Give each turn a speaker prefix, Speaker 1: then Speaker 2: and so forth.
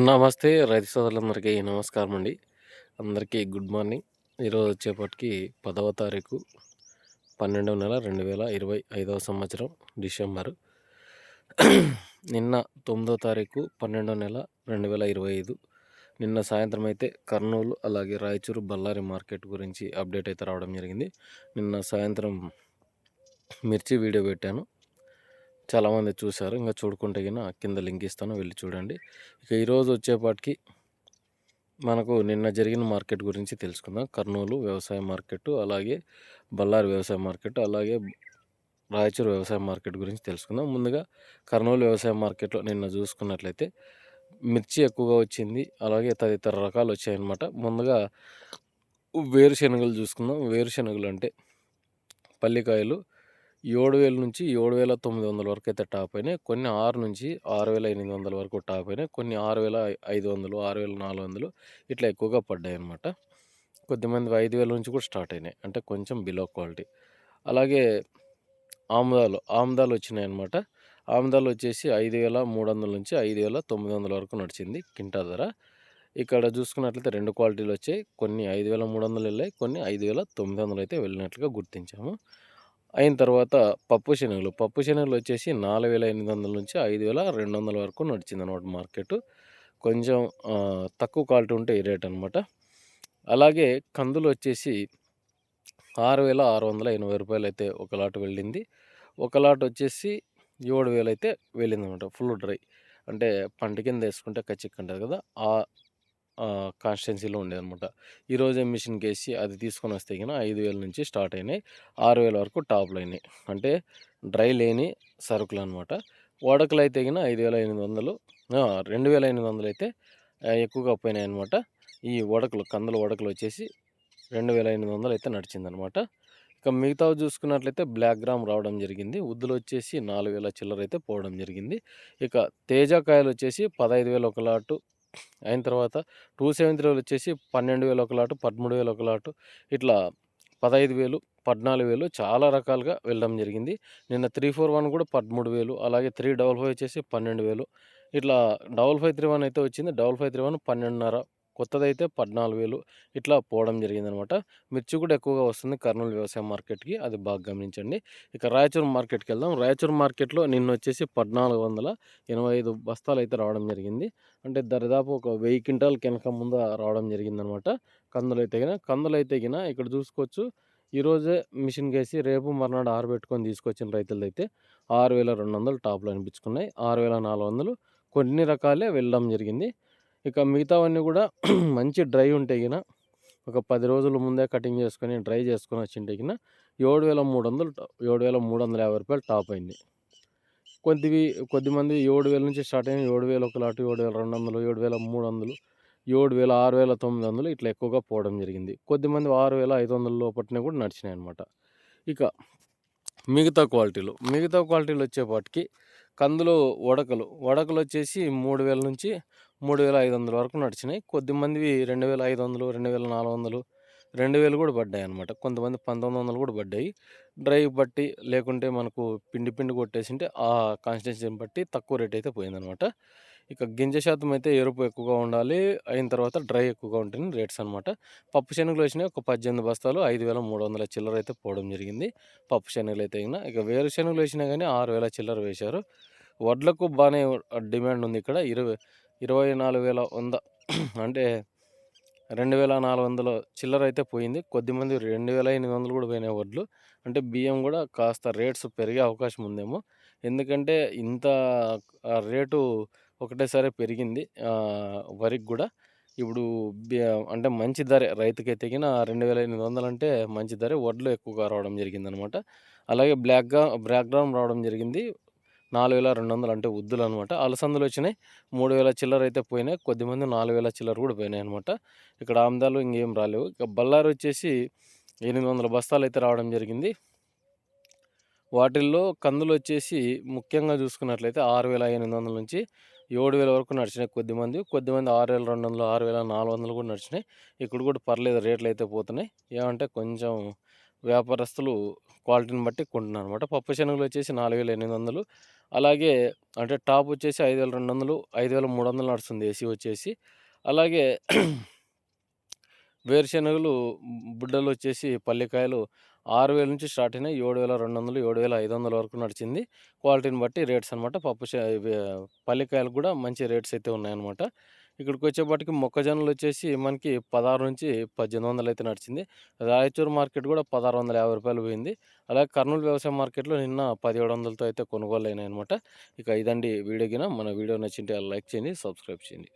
Speaker 1: నమస్తే రైతు సోదరులందరికీ నమస్కారం అండి అందరికీ గుడ్ మార్నింగ్. ఈరోజు వచ్చేపటికి పదవ తారీఖు పన్నెండవ నెల రెండు వేల ఇరవై ఐదవ సంవత్సరం డిసెంబర్. నిన్న తొమ్మిదవ తారీఖు పన్నెండవ నెల రెండు వేల ఇరవై ఐదు. నిన్న సాయంత్రం అయితే కర్నూలు అలాగే రాయచూరు బళ్ళారి మార్కెట్ గురించి అప్డేట్ అయితే రావడం జరిగింది. నిన్న సాయంత్రం మిర్చి వీడియో పెట్టాను. చాలామంది చూశారు ఇంకా చూడుకుంటే కింద కింద లింక్ ఇస్తాను. వెళ్ళి చూడండి. ఇక ఈరోజు వచ్చేపాటికి మనకు నిన్న జరిగిన మార్కెట్ గురించి తెలుసుకుందాం. కర్నూలు వ్యవసాయ మార్కెట్ అలాగే బళ్ళారి వ్యవసాయ మార్కెట్ అలాగే రాయచూరు వ్యవసాయ మార్కెట్ గురించి తెలుసుకుందాం. ముందుగా కర్నూలు వ్యవసాయ మార్కెట్లో నిన్న చూసుకున్నట్లయితే మిర్చి ఎక్కువగా వచ్చింది. అలాగే తదితర రకాలు వచ్చాయన్నమాట. ముందుగా వేరుశెనగలు చూసుకుందాం. వేరుశెనగలు అంటే పల్లికాయలు ఏడు వేల నుంచి ఏడు వేల తొమ్మిది వందల వరకు అయితే టాప్ అయినాయి. కొన్ని ఆరు నుంచి ఆరు వేల ఎనిమిది వందల వరకు టాప్ అయినాయి. కొన్ని ఆరు వేల ఐదు వందలు ఆరు వేల నాలుగు వందలు ఇట్లా ఎక్కువగా పడ్డాయి అనమాట కొద్దిమంది ఐదు వేల నుంచి కూడా స్టార్ట్ అయినాయి. అంటే కొంచెం బిలో క్వాలిటీ. అలాగే ఆముదాలు ఆముదాలు వచ్చినాయి అనమాట ఆముదాలు వచ్చేసి ఐదు వేల మూడు వందల నుంచి ఐదు వేల తొమ్మిది వందల వరకు నడిచింది కింటా ధర. ఇక్కడ చూసుకున్నట్లయితే రెండు క్వాలిటీలు వచ్చాయి. కొన్ని ఐదు వేల మూడు వందలు వెళ్ళాయి. కొన్ని ఐదు వేల తొమ్మిది వందలు అయితే వెళ్ళినట్లుగా గుర్తించాము. అయిన తర్వాత పప్పు శనగలు. పప్పు శనగలు వచ్చేసి నాలుగు వేల ఎనిమిది వందల నుంచి ఐదు వేల రెండు వందల వరకు నడిచింది అనమాట మార్కెట్. కొంచెం తక్కువ క్వాలిటీ ఉంటే ఈ రేట్ అనమాట అలాగే కందులు వచ్చేసి ఆరు వేల ఆరు వందల ఎనభై రూపాయలు అయితే ఒక లాట్ వెళ్ళింది. ఒక లాట్ వచ్చేసి ఏడు వేలు అయితే వెళ్ళింది అనమాట ఫుల్ డ్రై. అంటే పంట కింద వేసుకుంటే కచ్చిక్కంటుంది కదా. ఆ కాన్స్టెన్సీలో ఉండేదన్నమాట. ఈరోజే మిషన్కి వేసి అది తీసుకొని వస్తే కన్నా ఐదు వేల నుంచి స్టార్ట్ అయినాయి. ఆరు వేల వరకు టాప్లు అయినాయి. అంటే డ్రై లేని సరుకులు అనమాట వడకలు అయితే కన్నా ఐదు వేల ఎనిమిది వందలు రెండు వేల ఎనిమిది వందలు అయితే ఎక్కువగా పోయినాయి అనమాట ఈ వడకలు కందుల వడకలు వచ్చేసి రెండు వేల ఎనిమిది వందలు అయితే నడిచిందనమాట ఇక మిగతావి చూసుకున్నట్లయితే బ్లాక్ గ్రామ్ రావడం జరిగింది. ఉద్దులు వచ్చేసి నాలుగు వేల చిల్లర అయితే పోవడం జరిగింది. ఇక తేజకాయలు వచ్చేసి పదహైదు వేల ఒక లాటు అయిన తర్వాత టూ సెవెన్ త్రీలు వచ్చేసి పన్నెండు వేలు ఒక లాటు పదమూడు వేలు ఒక లాటు ఇట్లా పదహైదు వేలు పద్నాలుగు వేలు చాలా రకాలుగా వెళ్ళడం జరిగింది. నిన్న త్రీ ఫోర్ వన్ కూడా పదమూడు వేలు అలాగే త్రీ డబల్ ఫైవ్ వచ్చేసి పన్నెండు వేలు. ఇట్లా డబల్ ఫైవ్ త్రీ వన్ అయితే వచ్చింది. డబల్ ఫైవ్ త్రీ వన్ పన్నెండున్నర కొత్తదైతే పద్నాలుగు వేలు ఇట్లా పోవడం జరిగిందనమాట. మిర్చి కూడా ఎక్కువగా వస్తుంది. కర్నూలు వ్యవసాయ మార్కెట్కి అది బాగా గమనించండి. ఇక రాయచూరు మార్కెట్కి వెళ్దాం రాయచూరు మార్కెట్లో నిన్న వచ్చేసి పద్నాలుగు వందల ఎనభై ఐదు బస్తాలు అయితే రావడం జరిగింది. అంటే దరిదాపు ఒక వెయ్యి క్వింటాల్ కెనక ముందు రావడం జరిగిందనమాట. కందులు అయితే గిన కందులు అయితే గిన ఇక్కడ చూసుకోవచ్చు. ఈరోజే మిషన్ వేసి రేపు మర్నాడు ఆరబెట్టుకొని తీసుకొచ్చిన రైతులది అయితే ఆరు వేల రెండు వందలు టాప్లో అనిపించుకున్నాయి. ఆరు వేల నాలుగు వందలు కొన్ని రకాలే వెళ్ళడం జరిగింది. ఇక మిగతావన్నీ కూడా మంచి డ్రై ఉంటే గిన ఒక పది రోజుల ముందే కటింగ్ చేసుకొని డ్రై చేసుకొని వచ్చింటే గిన ఏడు వేల మూడు వందలు ఏడు వేల మూడు వందల యాభై రూపాయలు టాప్ అయింది. కొద్దివి కొద్దిమంది ఏడు వేల నుంచి స్టార్ట్ అయిన ఏడు వేల ఒక లాటు ఏడు వేల రెండు వందలు ఏడు వేల మూడు వందలు ఏడు వేల ఆరు వేల తొమ్మిది వందలు ఇట్లా ఎక్కువగా పోవడం జరిగింది. కొద్దిమంది ఆరు వేల ఐదు వందల లోపట్నే కూడా నడిచినాయి అనమాట ఇక మిగతా క్వాలిటీలు మిగతా క్వాలిటీలు వచ్చేపాటికి కందులు వడకలు. వడకలు వచ్చేసి మూడు వేల నుంచి మూడు వేల ఐదు వందల వరకు నడిచినాయి. కొద్దిమందివి రెండు వేల ఐదు వందలు రెండు వేల నాలుగు వందలు రెండు వేలు కూడా పడ్డాయి అనమాట కొంతమంది పంతొమ్మిది వందలు కూడా పడ్డాయి. డ్రైవ్ బట్టి లేకుంటే మనకు పిండి పిండి కొట్టేసింటే ఆ కాన్స్టిట్యూన్సీని బట్టి తక్కువ రేట్ అయితే పోయిందనమాట ఇక గింజ శాతం అయితే ఎరుపు ఎక్కువగా ఉండాలి. అయిన తర్వాత డ్రై ఎక్కువగా ఉంటుంది రేట్స్ అనమాట పప్పు శనగలు వచ్చినాయి ఒక పద్దెనిమిది బస్తాలు ఐదు వేల మూడు వందల చిల్లర అయితే పోవడం జరిగింది. పప్పు శనగలు అయితే అయినా ఇక వేరుశనగలు వేసినా కానీ ఆరు వేల చిల్లర వేశారు. వడ్లకు బాగానే డిమాండ్ ఉంది ఇక్కడ. ఇరవై ఇరవై నాలుగు వేల వంద అంటే రెండు వేల నాలుగు వందల చిల్లర అయితే పోయింది. కొద్దిమంది రెండు వేల ఎనిమిది వందలు కూడా పోయినాయి వడ్లు. అంటే బియ్యం కూడా కాస్త రేట్స్ పెరిగే అవకాశం ఉందేమో. ఎందుకంటే ఇంత రేటు ఒకటేసారి పెరిగింది. వరికి కూడా ఇప్పుడు అంటే మంచి ధర రైతుకి కిన రెండు వేల ఎనిమిది వందలు అంటే మంచి ధర వడ్లు ఎక్కువగా రావడం జరిగిందనమాట. అలాగే బ్లాక్గా బ్లాక్ గ్రామ్ రావడం జరిగింది. నాలుగు వేల రెండు వందలు అంటే ఉద్దులు అనమాట అలసందులు వచ్చినాయి. మూడు వేల చిల్లర అయితే పోయినాయి. కొద్దిమంది నాలుగు వేల చిల్లర కూడా పోయినాయి అనమాట ఇక్కడ ఆమ్దాలు ఇంకేం రాలేవు. ఇక బళ్ళారి వచ్చేసి ఎనిమిది వందల బస్తాలు అయితే రావడం జరిగింది. వాటిల్లో కందులు వచ్చేసి ముఖ్యంగా చూసుకున్నట్లయితే ఆరు వేల ఎనిమిది వందల నుంచి ఏడు వేల వరకు నడిచినాయి కొద్దిమంది కొద్దిమంది ఆరు వేల రెండు వందలు ఆరు వేల నాలుగు వందలు కూడా నడిచినాయి. ఇక్కడ కూడా పర్లేదు రేట్లు అయితే పోతున్నాయి. ఏమంటే కొంచెం వ్యాపారస్తులు క్వాలిటీని బట్టి కొంటున్నారు అనమాట పప్పు శనగలు వచ్చేసి నాలుగు వేల ఎనిమిది వందలు అలాగే అంటే టాప్ వచ్చేసి ఐదు వేల రెండు వందలు ఐదు వేల మూడు వందలు నడుస్తుంది ఏసీ వచ్చేసి. అలాగే వేరుశనగలు బుడ్డలు వచ్చేసి పల్లికాయలు ఆరు వేల నుంచి స్టార్ట్ అయినాయి. ఏడు వేల రెండు వందలు ఏడు వేల ఐదు వందల వరకు నడిచింది. క్వాలిటీని బట్టి రేట్స్ అనమాట పప్పు పల్లికాయలు కూడా మంచి రేట్స్ అయితే ఉన్నాయన్నమాట. ఇక్కడికి వచ్చేప్పటికి మొక్కజొన్నలు వచ్చేసి మనకి పదహారు నుంచి పద్దెనిమిది వందలు అయితే నడిచింది. రాయచూరు మార్కెట్ కూడా పదహారు వందల యాభై రూపాయలు పోయింది. అలాగే కర్నూలు వ్యవసాయ మార్కెట్లో నిన్న పదిహేడు వందలతో అయితే కొనుగోలు అయినాయి అనమాట ఇక ఇదండి వీడియో గిన. మన వీడియో నచ్చింటే లైక్ చేయండి సబ్స్క్రైబ్ చేయండి.